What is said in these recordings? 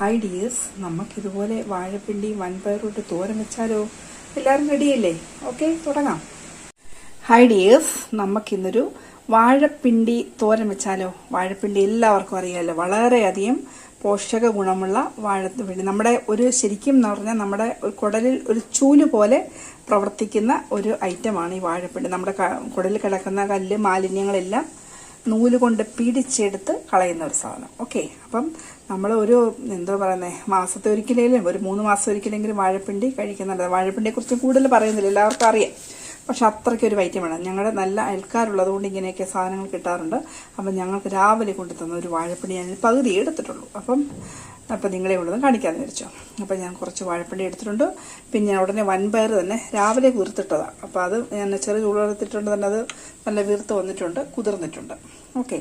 Hi dears നമുക്കിതുപോലെ വാഴപ്പിണ്ടി വൻപയറോട്ട് തോരൻ വെച്ചാലോ? എല്ലാവരും റെഡിയല്ലേ ഓക്കെ തുടങ്ങാം. ഹായ് ഡിയേഴ്സ് നമുക്കിന്നൊരു വാഴപ്പിണ്ടി തോരൻ വെച്ചാലോ? വാഴപ്പിണ്ടി എല്ലാവർക്കും അറിയാമല്ലോ വളരെയധികം പോഷക ഗുണമുള്ള വാഴപ്പിണ്ടി. നമ്മുടെ ഒരു ശരിക്കും എന്ന് പറഞ്ഞാൽ നമ്മുടെ ഒരു കുടലിൽ ഒരു ചൂൽ പോലെ പ്രവർത്തിക്കുന്ന ഒരു ഐറ്റമാണ് ഈ വാഴപ്പിണ്ടി. നമ്മുടെ കുടലിൽ കിടക്കുന്ന കല്ല് മാലിന്യങ്ങളെല്ലാം നൂൽ കൊണ്ട് പിടിച്ചെടുത്ത് കളയുന്ന ഒരു സാധനം. ഓക്കെ അപ്പം നമ്മൾ ഒരു എന്താ പറയുന്നത് മാസത്തെ ഒരിക്കലെങ്കിലും ഒരു മൂന്ന് മാസം ഒരിക്കലെങ്കിലും വാഴപ്പിണ്ടി കഴിക്കുന്നുണ്ട് വാഴപ്പിണ്ടിയെ കുറിച്ച് കൂടുതൽ പറയുന്നില്ല എല്ലാവർക്കും അറിയാം. പക്ഷെ അത്രയ്ക്ക് ഒരു വൈറ്റമാണ് ഞങ്ങളുടെ നല്ല അയൽക്കാരുള്ളതുകൊണ്ട് ഇങ്ങനെയൊക്കെ സാധനങ്ങൾ കിട്ടാറുണ്ട്. അപ്പം ഞങ്ങൾക്ക് രാവിലെ കൊണ്ടു തന്ന ഒരു വാഴപ്പിണ്ടി ഞാൻ പകുതി എടുത്തിട്ടുള്ളൂ. അപ്പം അപ്പം നിങ്ങളെ ഉള്ളത് കാണിക്കാമെന്ന് വിചാരിച്ചു. അപ്പോൾ ഞാൻ കുറച്ച് വാഴപ്പിണ്ടി എടുത്തിട്ടുണ്ട്. പിന്നെ ഞാൻ ഉടനെ വൻപയർ തന്നെ രാവിലെ വീർത്തിട്ടതാണ് അപ്പോൾ അത് ഞാൻ ചെറിയ ചൂടുവെള്ളത്തിട്ടുണ്ട് തന്നെ അത് നല്ല വീർത്ത് വന്നിട്ടുണ്ട് കുതിർന്നിട്ടുണ്ട്. ഓക്കെ.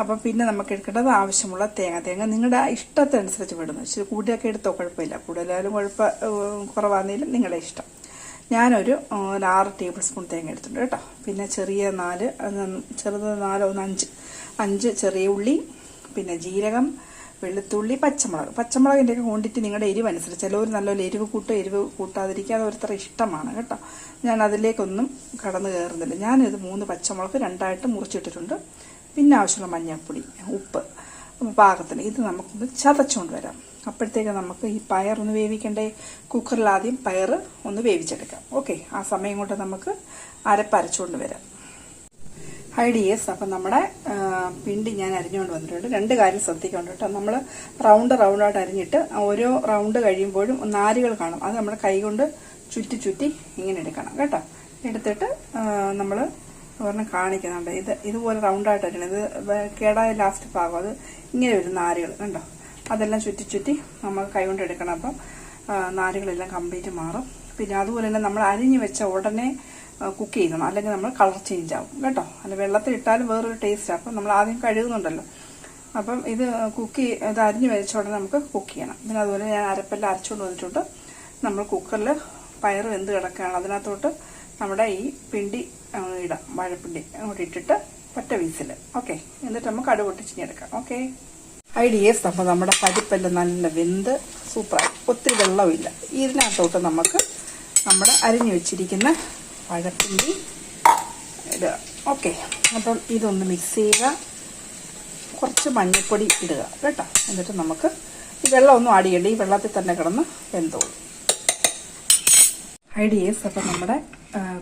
അപ്പം പിന്നെ നമുക്ക് എടുക്കേണ്ടത് ആവശ്യമുള്ള തേങ്ങ. തേങ്ങ നിങ്ങളുടെ ഇഷ്ടത്തിനനുസരിച്ച് വിടുന്നു ഇച്ചിരി കൂടിയൊക്കെ എടുത്തോ കുഴപ്പമില്ല. കൂടുതലായാലും കുഴപ്പ കുറവാണെങ്കിലും നിങ്ങളുടെ ഇഷ്ടം. ഞാനൊരു ആറ് ടേബിൾ സ്പൂൺ തേങ്ങ എടുത്തിട്ടുണ്ട് കേട്ടോ. പിന്നെ ചെറിയ നാല് ചെറുത് നാലോ ഒന്ന് അഞ്ച്. അഞ്ച് ചെറിയ ഉള്ളി പിന്നെ ജീരകം വെളുത്തുള്ളി പച്ചമുളക്. പച്ചമുളകിന്റെയൊക്കെ ക്വാണ്ടിറ്റി നിങ്ങളുടെ എരിവ് അനുസരിച്ച് ചിലവർ നല്ലപോലെ എരിവ് കൂട്ടും എരിവ് കൂട്ടാതിരിക്കുക. അത് ഓരോരുത്തരുടെ ഇഷ്ടമാണ് കേട്ടോ. ഞാൻ അതിലേക്കൊന്നും കടന്നു കയറുന്നില്ല ഞാനിത് മൂന്ന് പച്ചമുളക് രണ്ടായിട്ട് മുറിച്ചിട്ടിട്ടുണ്ട്. പിന്നെ ആവശ്യമുള്ള മഞ്ഞൾപ്പൊടി ഉപ്പ് പാകത്തിന്. ഇത് നമുക്കൊന്ന് ചതച്ചുകൊണ്ട് വരാം. അപ്പോഴത്തേക്ക് നമുക്ക് ഈ പയർ ഒന്ന് വേവിക്കണ്ടേ? കുക്കറിൽ ആദ്യം പയർ ഒന്ന് വേവിച്ചെടുക്കാം. ഓക്കെ ആ സമയം കൊണ്ട് നമുക്ക് അരപ്പരച്ചുകൊണ്ട് വരാം. ഹൈ ഡിയേഴ്സ് അപ്പം നമ്മുടെ പിണ്ടി ഞാൻ അരിഞ്ഞുകൊണ്ട് വന്നിട്ടുണ്ട്. രണ്ട് കാര്യം ശ്രദ്ധിക്കണം കേട്ടോ. നമ്മൾ റൗണ്ട് റൗണ്ടായിട്ട് അരിഞ്ഞിട്ട് ഓരോ റൗണ്ട് കഴിയുമ്പോഴും നാരുകൾ കാണും. അത് നമ്മുടെ കൈ കൊണ്ട് ചുറ്റി ചുറ്റി ഇങ്ങനെ എടുക്കണം കേട്ടോ. എടുത്തിട്ട് നമ്മൾ ഒരെണ്ണം കാണിക്കുന്നുണ്ട്. ഇത് ഇതുപോലെ റൗണ്ടായിട്ട് അരിയണം ഇത് കേടായ ലാസ്റ്റ് ഭാഗം. അത് ഇങ്ങനെ വരും നാരുകൾ കണ്ടോ? അതെല്ലാം ചുറ്റി ചുറ്റി നമ്മൾ കൈ കൊണ്ട് എടുക്കണം. അപ്പം നാരുകളെല്ലാം കംപ്ലീറ്റ് മാറും. പിന്നെ അതുപോലെ തന്നെ നമ്മൾ അരിഞ്ഞു വെച്ച ഉടനെ കുക്ക് ചെയ്യണം. അല്ലെങ്കിൽ നമ്മൾ കളർ ചേഞ്ച് ആവും. കേട്ടോ? അല്ല വെള്ളത്തിൽ ഇട്ടാലും വേറൊരു ടേസ്റ്റ് അപ്പം നമ്മൾ ആദ്യം കഴുകുന്നുണ്ടല്ലോ. അപ്പം ഇത് കുക്ക് ഇത് അരിഞ്ഞ് വെച്ച ഉടനെ നമുക്ക് കുക്ക് ചെയ്യണം. പിന്നെ അതുപോലെ ഞാൻ അരപ്പെല്ലാം അരച്ചുകൊണ്ട് വന്നിട്ടുണ്ട്. നമ്മൾ കുക്കറിൽ പയർ വെന്ത് കിടക്കുകയാണ്. അതിനകത്തോട്ട് നമ്മുടെ ഈ പിണ്ടി ഇടാം. വാഴപ്പിണ്ടി അങ്ങോട്ട് ഇട്ടിട്ട് ഒറ്റ വീസിൽ ഓക്കെ എന്നിട്ട് നമുക്ക് കടുക് പൊട്ടിച്ചിഞ്ഞെടുക്കാം ഓക്കെ ഐഡിയസ് അപ്പോൾ നമ്മുടെ പരിപ്പെല്ലാം നല്ല വെന്ത് സൂപ്പറായി. ഒത്തിരി വെള്ളമില്ല. ഇതിനകത്തോട്ട് നമുക്ക് നമ്മുടെ അരിഞ്ഞു വെച്ചിരിക്കുന്ന വാഴപ്പിണ്ടി ഇടുക ഓക്കെ. അപ്പം ഇതൊന്ന് മിക്സ് ചെയ്യുക. കുറച്ച് മഞ്ഞൾപ്പൊടി ഇടുക കേട്ടോ. എന്നിട്ട് നമുക്ക് ഈ വെള്ളമൊന്നും ചെയ്യണ്ട ഈ വെള്ളത്തിൽ തന്നെ കിടന്ന് വെന്തോളും. ഐഡിയസ് അപ്പം നമ്മുടെ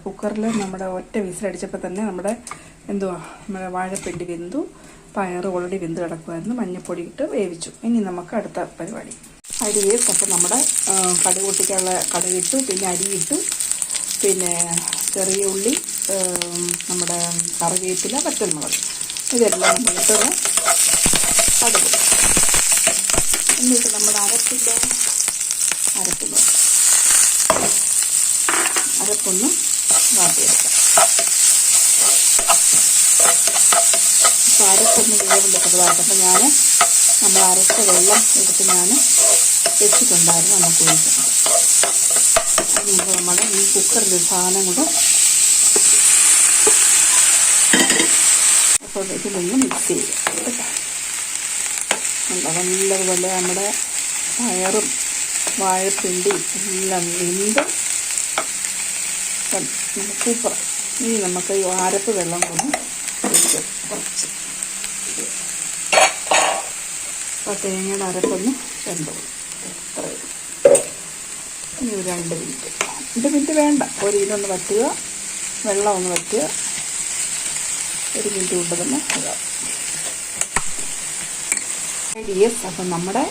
കുക്കറിൽ നമ്മുടെ ഒറ്റ വിസിലടിച്ചപ്പോൾ തന്നെ നമ്മുടെ എന്തുവാ നമ്മുടെ വാഴപ്പിണ്ടി വെന്തു പയർ ഓൾറെഡി വെന്ത് കിടക്കുമായിരുന്നു മഞ്ഞൾപ്പൊടി ഇട്ട് വേവിച്ചു. ഇനി നമുക്ക് അടുത്ത പരിപാടി. ഐഡിയസ് അപ്പം നമ്മുടെ കടുകൂട്ടിക്കുള്ള കടുക് പൊട്ടിക്കാനുള്ള കടുക് ഇട്ടു പിന്നെ അരിയിട്ടു പിന്നെ ചെറിയ ഉള്ളി നമ്മുടെ കറിവേപ്പില പച്ചമുളക് ഇതെല്ലാം നമ്മളിട്ട് കടുക് എന്നിട്ട് നമ്മുടെ അരപ്പില്ല അരപ്പില്ല അരപ്പൊന്ന് വാട്ടിയെടുക്കാം. അപ്പോൾ അരപ്പൊന്ന് വേവുണ്ട് അപ്പോൾ ഞാൻ നമ്മൾ അരച്ച വെള്ളം എടുത്ത് ഞാൻ വെച്ചിട്ടുണ്ടായിരുന്നു നമുക്ക് ഒഴിക്കാം. അതിനുമ്പോൾ നമ്മൾ ഈ കുക്കറിൽ സാധനം കൂടെ അപ്പോൾ ഇതിലൊന്ന് മിക്സ് ചെയ്യുക? നല്ലതുപോലെ നമ്മുടെ പയറും വാഴപ്പിണ്ടി എല്ലാം വെന്ത് സൂപ്പർ. ഇനി നമുക്ക് ഈ ആരപ്പ് വെള്ളം കൊണ്ട് കുറച്ച്. അപ്പോൾ തേങ്ങയുടെ അരപ്പൊന്ന് രണ്ടു അത്രയും ഇനി ഒരു രണ്ട് മിനിറ്റ് രണ്ട് മിനിറ്റ് വേണ്ട. ഒരു ഇതൊന്ന് വറ്റുക. വെള്ളം ഒന്ന് വറ്റുക. ഒരു മിനിറ്റ് കൊണ്ട് തന്നെ ഇതാവും യെസ് അപ്പം നമ്മുടെ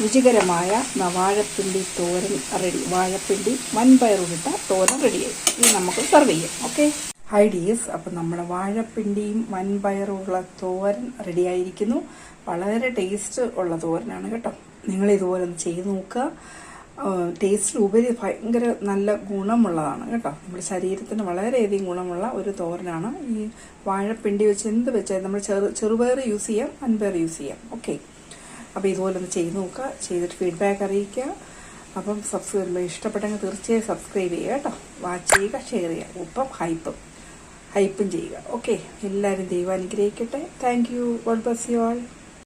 രുചികരമായ വാഴപ്പിണ്ടി തോരൻ റെഡി വാഴപ്പിണ്ടി വൻപയറുമിട്ട തോരൻ റെഡിയായി ഇത് നമുക്ക് സെർവ് ചെയ്യാം. ഓക്കെ ഹൈ ഡിയസ് അപ്പം നമ്മുടെ വാഴപ്പിണ്ടിയും വൻപയറുമുള്ള തോരൻ റെഡിയായിരിക്കുന്നു വളരെ ടേസ്റ്റ് ഉള്ള തോരനാണ് കേട്ടോ. നിങ്ങൾ ഇതുപോലെ ഒന്ന് ചെയ്ത് നോക്കുക. ടേസ്റ്റിൽ ഉപരി ഭയങ്കര നല്ല ഗുണമുള്ളതാണ് കേട്ടോ. നമ്മുടെ ശരീരത്തിന് വളരെയധികം ഗുണമുള്ള ഒരു തോരനാണ്. ഈ വാഴപ്പിണ്ടി വെച്ച് എന്ത് വെച്ചാൽ നമ്മൾ ചെറു ചെറുപയർ യൂസ് ചെയ്യാം അൻപയർ യൂസ് ചെയ്യാം. ഓക്കെ അപ്പോൾ ഇതുപോലെ ഒന്ന് ചെയ്ത് നോക്കുക. ചെയ്തിട്ട് ഫീഡ്ബാക്ക് അറിയിക്കുക. അപ്പം സബ്സ്ക്രൈബ് ഇഷ്ടപ്പെട്ടെങ്കിൽ തീർച്ചയായും സബ്സ്ക്രൈബ് ചെയ്യുക കേട്ടോ. വാച്ച് ചെയ്യുക ഷെയർ ചെയ്യുക. ഒപ്പം ഹൈപ്പും ഹൈപ്പും ചെയ്യുക. ഓക്കെ എല്ലാവരും ദൈവം അനുഗ്രഹിക്കട്ടെ. Thank you God bless you all